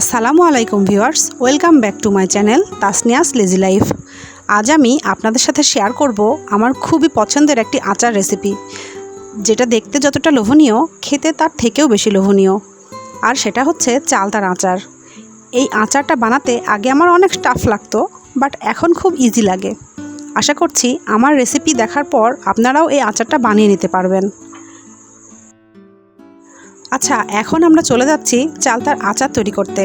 আসসালামু আলাইকুম viewers, welcome back to my channel Tasnia's lazy life. আজ আমি আপনাদের সাথে শেয়ার করব আমার খুবই পছন্দের একটি আচার রেসিপি যেটা দেখতে যতটা লোভনীয়, খেতে তার থেকেও বেশি লোভনীয়। আর সেটা হচ্ছে চালতার আচার। এই আচারটা বানাতে আগে আমার অনেক টাফ লাগতো বাট এখন খুব ইজি লাগে। আশা করছি আমার রেসিপি দেখার পর আপনারাও এই আচারটা বানিয়ে নিতে পারবেন। আচ্ছা এখন আমরা চলে যাচ্ছি চালতার আচার তৈরি করতে।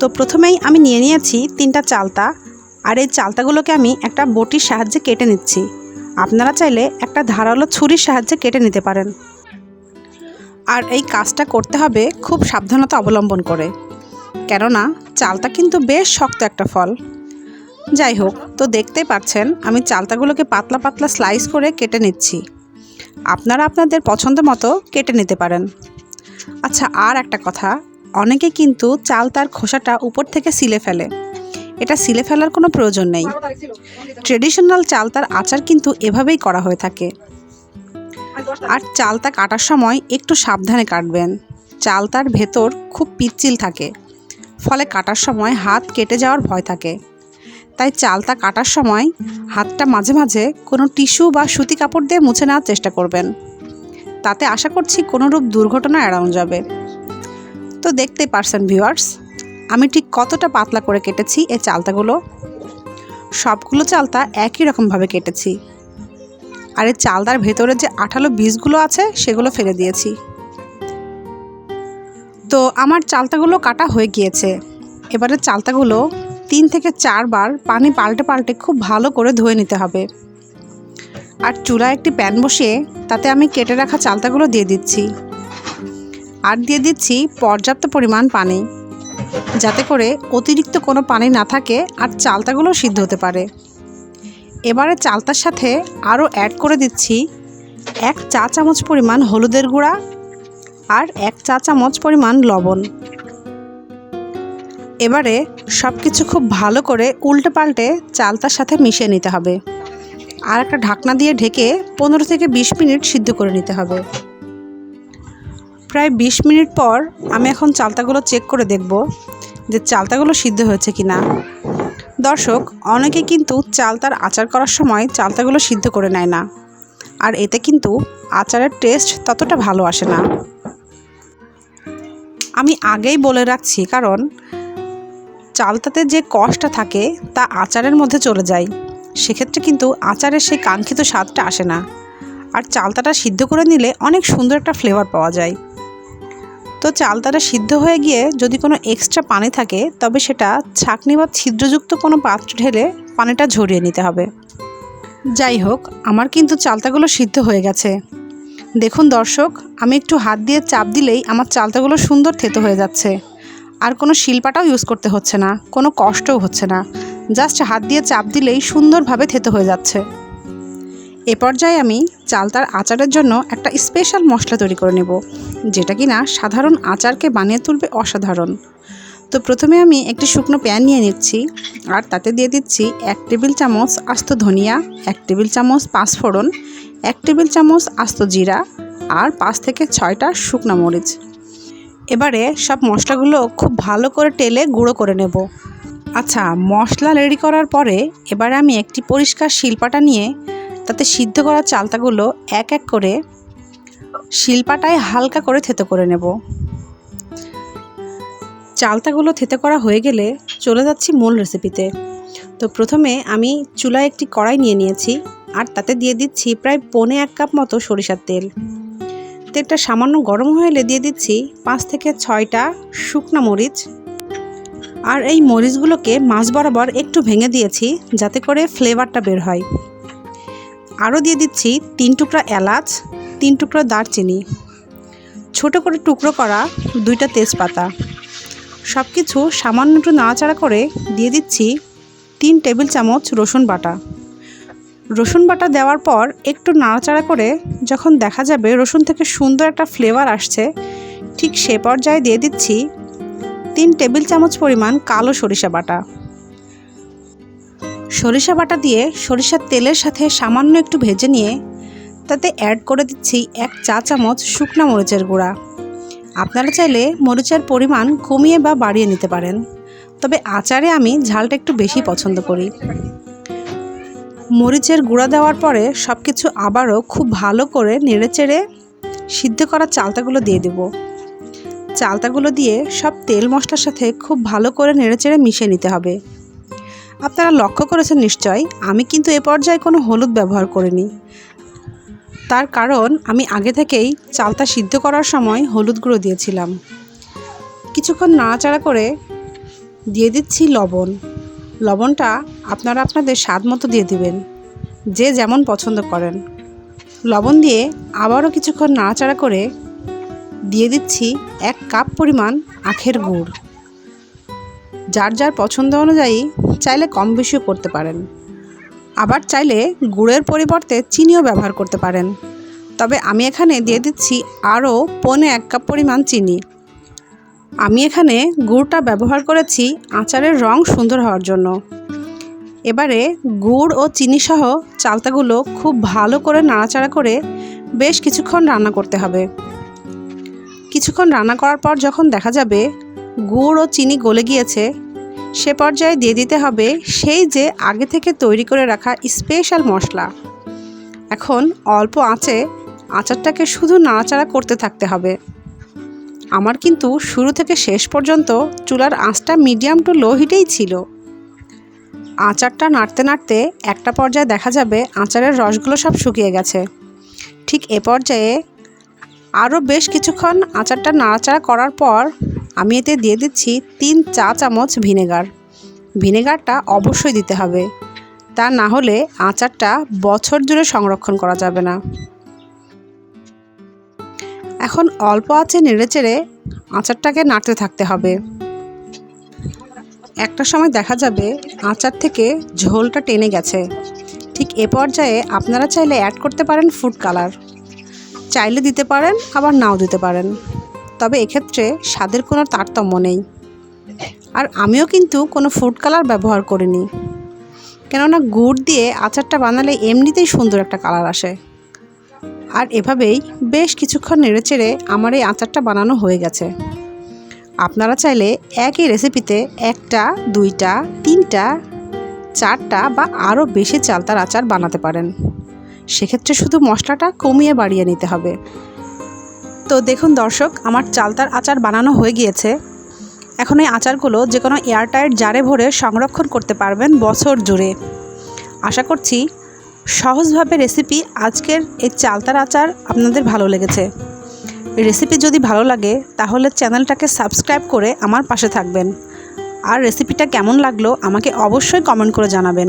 তো প্রথমেই আমি নিয়ে নিয়েছি তিনটা চালতা, আর এই চালতাগুলোকে আমি একটা বটির সাহায্যে কেটে নিচ্ছি। আপনারা চাইলে একটা ধারালো ছুরির সাহায্যে কেটে নিতে পারেন। আর এই কাজটা করতে হবে খুব সাবধানতা অবলম্বন করে। কেননা, চালতা কিন্তু বেশ শক্ত একটা ফল। যাই হোক, তো দেখতে পাচ্ছেন, আমি চালতাগুলোকে পাতলা পাতলা স্লাইস করে কেটে নিচ্ছি। আপনারা আপনাদের পছন্দ মতো কেটে নিতে পারেন। আচ্ছা আর একটা কথা। অনেকে কিন্তু চাল তার খোসাটা উপর থেকে সিলে ফেলে। এটা সিলে ফেলার কোনো প্রয়োজন নেই। ট্রেডিশনাল চাল তার আচার কিন্তু এভাবেই করা হয়ে থাকে। আর চালতা কাটার সময় একটু সাবধানে কাটবেন। চালতার ভেতর খুব পিচ্ছিল থাকে। ফলে কাটার সময় হাত কেটে যাওয়ার ভয় থাকে। তাই চালতা কাটার সময় হাতটা মাঝে মাঝে কোনো টিস্যু বা সুতি কাপড় দিয়ে মুছে নেওয়ার চেষ্টা করবেন। তাতে আশা করছি কোনোরূপ দুর্ঘটনা এড়ানো যাবে। তো দেখতেই পারছেন ভিউয়ার্স আমি ঠিক কতটা পাতলা করে কেটেছি এই চালতাগুলো? সবগুলো চালতা একই রকমভাবে কেটেছি। আর এই চালতার ভেতরে যে আঠালো বীজগুলো আছে, সেগুলো ফেলে দিয়েছি। তো আমার চালতাগুলো কাটা হয়ে গিয়েছে। এবারে চালতাগুলো তিন থেকে চারবার পানি পাল্টে পাল্টে খুব ভালো করে ধুয়ে নিতে হবে। আর চুলায় একটি প্যান বসিয়ে তাতে আমি কেটে রাখা চালতাগুলো দিয়ে দিচ্ছি। আর দিয়ে দিচ্ছি পর্যাপ্ত পরিমাণ পানি, যাতে করে অতিরিক্ত কোনো পানি না থাকে আর চালতাগুলো সিদ্ধ হতে পারে। এবারে চালতার সাথে আরও অ্যাড করে দিচ্ছি এক চা চামচ পরিমাণ হলুদের গুঁড়া আর এক চা চামচ পরিমাণ লবণ। এবারে সব কিছু খুব ভালো করে উল্টে পাল্টে চালতার সাথে মিশিয়ে নিতে হবে। আর একটা ঢাকনা দিয়ে ঢেকে পনেরো থেকে বিশ মিনিট সিদ্ধ করে নিতে হবে। প্রায় বিশ মিনিট পর আমি এখন চালতাগুলো চেক করে দেখব যে চালতাগুলো সিদ্ধ হয়েছে কি না দর্শক, অনেকে কিন্তু চালতার আচার করার সময় চালতাগুলো সিদ্ধ করে নেয় না। আর এতে কিন্তু আচারের টেস্ট ততটা ভালো আসে না। আমি আগেই বলে রাখছি, কারণ চালতাতে যে কষটা থাকে তা আচারের মধ্যে চলে যায়। সেক্ষেত্রে কিন্তু আচারের সেই কাঙ্ক্ষিত স্বাদটা আসে না। আর চালতাটা সিদ্ধ করে নিলে অনেক সুন্দর একটা ফ্লেভার পাওয়া যায়। তো চালতাটা সিদ্ধ হয়ে গিয়ে যদি কোনো এক্সট্রা পানি থাকে, তবে সেটা ছাকনি বা ছিদ্রযুক্ত কোনো পাত্র ঢেলে পানিটা ঝরিয়ে নিতে হবে। যাই হোক, আমার কিন্তু চালতাগুলো সিদ্ধ হয়ে গেছে। দেখুন দর্শক, আমি একটু হাত দিয়ে চাপ দিলেই আমার চালতাগুলো সুন্দর থেতো হয়ে যাচ্ছে। আর কোনো শিলপাটাও ইউজ করতে হচ্ছে না, কোনো কষ্টও হচ্ছে না। জাস্ট হাত দিয়ে চাপ দিলেই সুন্দরভাবে থেতো হয়ে যাচ্ছে। এ পর্যায়ে আমি চালতার আচারের জন্য একটা স্পেশাল মশলা তৈরি করে নেব, যেটা কি না সাধারণ আচারকে বানিয়ে তুলবে অসাধারণ। তো প্রথমে আমি একটি শুকনো প্যান নিয়ে নিচ্ছি, আর তাতে দিয়ে দিচ্ছি এক টেবিল চামচ আস্ত ধনিয়া, এক টেবিল চামচ পাঁচফোড়ন এক টেবিল চামচ আস্ত জিরা, আর পাঁচ থেকে ছয়টা শুকনো মরিচ। এবারে সব মশলাগুলো খুব ভালো করে টেলে গুঁড়ো করে নেব। আচ্ছা মশলা রেডি করার পরে এবারে আমি একটি পরিষ্কার শিলপাটা নিয়ে তাতে সিদ্ধ করা চালতাগুলো এক এক করে শিলপাটায় হালকা করে থেতো করে নেব। চালতাগুলো থেতো করা হয়ে গেলে চলে যাচ্ছি মূল রেসিপিতে তো প্রথমে আমি চুলায় একটি কড়াই নিয়ে নিয়েছি আর তাতে দিয়ে দিচ্ছি প্রায় পনে এক কাপ মতো সরিষার তেল। তেলটা সামান্য গরম হয়ে দিয়ে দিচ্ছি পাঁচ থেকে ছয়টা শুকনা মরিচ আর এই মরিচগুলোকে মাছ বরাবর একটু ভেঙে দিয়েছি যাতে করে ফ্লেভারটা বের হয়। আরও দিয়ে দিচ্ছি তিন টুকরা এলাচ, তিন টুকরা দারচিনি, ছোট করে টুকরো করা দুইটা তেজপাতা। সব কিছু সামান্য একটু নাড়াচাড়া করে দিয়ে দিচ্ছি তিন টেবিল চামচ রসুন বাটা। রসুন বাটা দেওয়ার পর একটু নাড়াচাড়া করে যখন দেখা যাবে রসুন থেকে সুন্দর একটা ফ্লেভার আসছে, ঠিক সে পর্যায়ে দিয়ে দিচ্ছি তিন টেবিল চামচ পরিমাণ কালো সরিষা বাটা। সরিষা বাটা দিয়ে সরিষার তেলের সাথে সামান্য একটু ভেজে নিয়ে তাতে অ্যাড করে দিচ্ছি এক চা চামচ শুকনা মরিচের গুঁড়া। আপনারা চাইলে মরিচের পরিমাণ কমিয়ে বা বাড়িয়ে নিতে পারেন। তবে আচারে আমি ঝালটা একটু বেশি পছন্দ করি। মরিচের গুঁড়া দেওয়ার পরে সব কিছু আবারও খুব ভালো করে নেড়েচেড়ে সিদ্ধ করা চালতাগুলো দিয়ে দেব। চালতাগুলো দিয়ে সব তেল মশলার সাথে খুব ভালো করে নেড়েচেড়ে মিশিয়ে নিতে হবে। আপনারা লক্ষ্য করেছেন নিশ্চয়, আমি কিন্তু এ পর্যায়ে কোনো হলুদ ব্যবহার করিনি। তার কারণ, আমি আগে থেকেই চালটা সিদ্ধ করার সময় হলুদ গুঁড়ো দিয়েছিলাম। কিছুক্ষণ নাড়াচাড়া করে দিয়ে দিচ্ছি লবণ। লবণটা আপনারা আপনাদের স্বাদ মতো দিয়ে দিবেন, যে যেমন পছন্দ করেন। লবণ দিয়ে আবারও কিছুক্ষণ নাড়াচাড়া করে দিয়ে দিচ্ছি এক কাপ পরিমাণ আখের গুড়। যার যার পছন্দ অনুযায়ী চাইলে কম বেশিও করতে পারেন। আবার চাইলে গুড়ের পরিবর্তে চিনিও ব্যবহার করতে পারেন। তবে আমি এখানে দিয়ে দিচ্ছি আরও পৌনে এক কাপ পরিমাণ চিনি। আমি এখানে গুড়টা ব্যবহার করেছি আচারের রং সুন্দর হওয়ার জন্য। এবারে গুড় ও চিনি সহ চালতাগুলো খুব ভালো করে নাড়াচাড়া করে বেশ কিছুক্ষণ রান্না করতে হবে। কিছুক্ষণ রান্না করার পর যখন দেখা যাবে গুড় ও চিনি গলে গিয়েছে, সে পর্যায়ে দিয়ে দিতে হবে সেই যে আগে থেকে তৈরি করে রাখা স্পেশাল মশলা। এখন অল্প আঁচে আচারটাকে শুধু নাড়াচাড়া করতে থাকতে হবে। আমার কিন্তু শুরু থেকে শেষ পর্যন্ত চুলার আঁচটা মিডিয়াম টু লো হিটেই ছিল। আচারটা নাড়তে নাড়তে একটা পর্যায়ে দেখা যাবে আচারের রসগুলো সব শুকিয়ে গেছে। ঠিক এ পর্যায়ে আরও বেশ কিছুক্ষণ আচারটা নাড়াচাড়া করার পর আমি এতে দিয়ে দিচ্ছি তিন চা চামচ ভিনেগার। ভিনেগারটা অবশ্যই দিতে হবে। তা না হলে আচারটা বছর জুড়ে সংরক্ষণ করা যাবে না। এখন অল্প আছে নেড়েচেড়ে আচারটাকে নাড়তে থাকতে হবে। একটা সময় দেখা যাবে আচার থেকে ঝোলটা টেনে গেছে। ঠিক এ পর্যায়ে আপনারা চাইলে অ্যাড করতে পারেন ফুড কালার চাইলে দিতে পারেন, আবার নাও দিতে পারেন। তবে এক্ষেত্রে স্বাদের কোনো তারতম্য নেই। আর আমিও কিন্তু কোনো ফুড কালার ব্যবহার করিনি। কেননা গুড় দিয়ে আচারটা বানালে এমনিতেই সুন্দর একটা কালার আসে। আর এভাবেই বেশ কিছুক্ষণ নেড়েচেড়ে আমার এই আচারটা বানানো হয়ে গেছে। আপনারা চাইলে একই রেসিপিতে একটা, দুইটা, তিনটা, চারটা বা আরও বেশি চালতার আচার বানাতে পারেন। সেক্ষেত্রে শুধু মশলাটা কমিয়ে বাড়িয়ে নিতে হবে। তো দেখুন দর্শক, আমার চালতার আচার বানানো হয়ে গিয়েছে। এখন এই আচারগুলো যে কোনো এয়ারটাইট জারে ভরে সংরক্ষণ করতে পারবেন বছর জুড়ে। আশা করছি সহজভাবে রেসিপি আজকের এই চালতার আচার আপনাদের ভালো লেগেছে। রেসিপি যদি ভালো লাগে, তাহলে চ্যানেলটাকে সাবস্ক্রাইব করে আমার পাশে থাকবেন। আর রেসিপিটা কেমন লাগল, আমাকে অবশ্যই কমেন্ট করে জানাবেন।